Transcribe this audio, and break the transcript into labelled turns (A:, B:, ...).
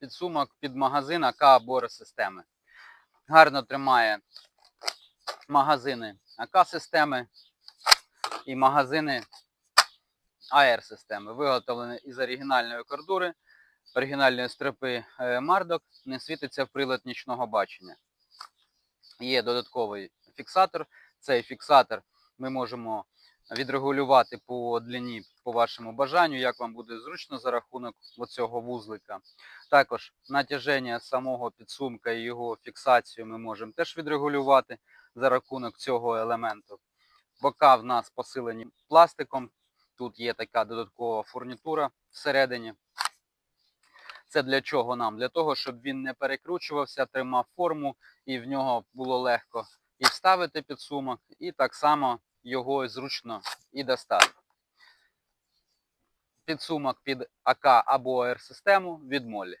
A: підсумок під магазин АК або Р-системи. Гарно тримає магазини АК-системи і магазини АР-системи. Виготовлені із оригінальної кордури, оригінальної стрипи е, Мардок, не світиться в прилад нічного бачення. Є додатковий фіксатор. Цей фіксатор ми можемо відрегулювати по длині, по вашому бажанню, як вам буде зручно за рахунок оцього вузлика. Також натяження самого підсумка і його фіксацію ми можемо теж відрегулювати за рахунок цього елементу. Бока в нас посилені пластиком. Тут є така додаткова фурнітура всередині. Це для чого нам? Для того, щоб він не перекручувався, тримав форму і в нього було легко і вставити підсумок, і так само його зручно і достати. Підсумок під АК або АР-систему від Молі.